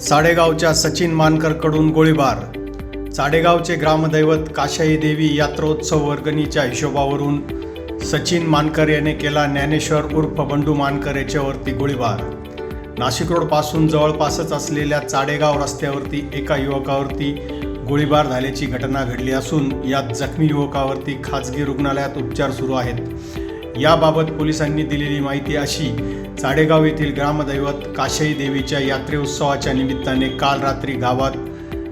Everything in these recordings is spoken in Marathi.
साडेगावच्या सचिन मानकरकडून गोळीबार. साडेगावचे ग्रामदैवत काशाई देवी यात्रोत्सव वर्गणीच्या हिशोबावरून सचिन मानकर याने केला ज्ञानेश्वर उर्फ बंडू मानकर याच्यावरती गोळीबार. नाशिक रोडपासून जवळपासच असलेल्या चाडेगाव रस्त्यावरती एका युवकावरती गोळीबार झाल्याची घटना घडली असून यात जखमी युवकावरती खाजगी रुग्णालयात उपचार सुरू आहेत. याबाबत पोलिसांनी दिलेली माहिती अशी चाडेगाव येथील ग्रामदैवत काशाई देवीच्या यात्रे उत्सवाच्या निमित्ताने काल रात्री गावात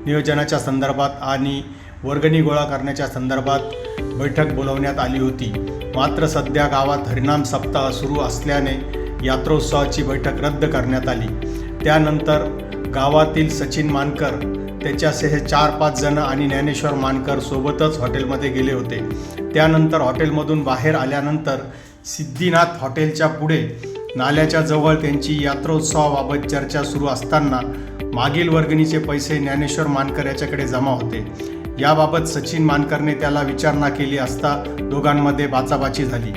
नियोजनाच्या संदर्भात आणि वर्गणी गोळा करण्याच्या संदर्भात बैठक बोलवण्यात आली होती. मात्र सध्या गावात हरिनाम सप्ताह सुरू असल्याने यात्रोत्सवाची बैठक रद्द करण्यात आली. त्यानंतर गावातील सचिन मानकर त्याच्यासह चार पाच जण आणि ज्ञानेश्वर मानकर सोबतच हॉटेलमध्ये गेले होते. त्यानंतर हॉटेलमधून बाहेर आल्यानंतर सिद्धिनाथ हॉटेलच्या पुढे नाल्याच्या जवळ त्यांची यात्रोत्सवाबाबत चर्चा सुरू असताना मागील वर्गणीचे पैसे ज्ञानेश्वर मानकर याच्याकडे जमा होते. याबाबत सचिन मानकरने त्याला विचारणा केली असता दोघांमध्ये बाचाबाची झाली.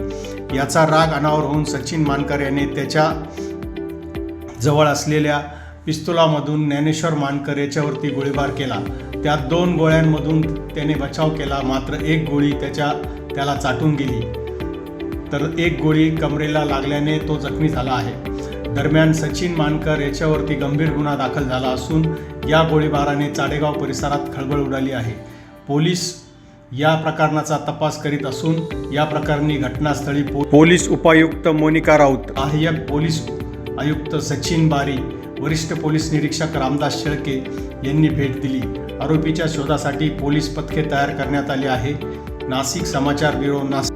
याचा राग अनावर होऊन सचिन मानकर याने त्याच्याजवळ असलेल्या पिस्तुलामधून ज्ञानेश्वर मानकर याच्यावरती गोळीबार केला. त्यात दोन गोळ्यांमधून त्याने बचाव केला. मात्र एक गोळी त्याच्या त्याला चाटून गेली. तर एक गोळी कमरेला लागल्याने तो जखमी झाला आहे. दरम्यान सचिन मानकर याच्यावरती गंभीर गुन्हा दाखल झाला असून या गोळीबाराने चाडेगाव परिसरात खळबळ उडाली आहे. पोलीस या प्रकरणाचा तपास करीत असून या प्रकरणी घटनास्थळी पो- पोलीस उपायुक्त मोनिका राऊत. सहाय्यक पोलीस आयुक्त सचिन बारी वरिष्ठ पोलीस निरीक्षक रामदास शेळके यांनी भेट दिली. आरोपीच्या शोधासाठी पोलीस पथके तयार करण्यात आली आहे. नाशिक समाचार ब्युरो नाशिक.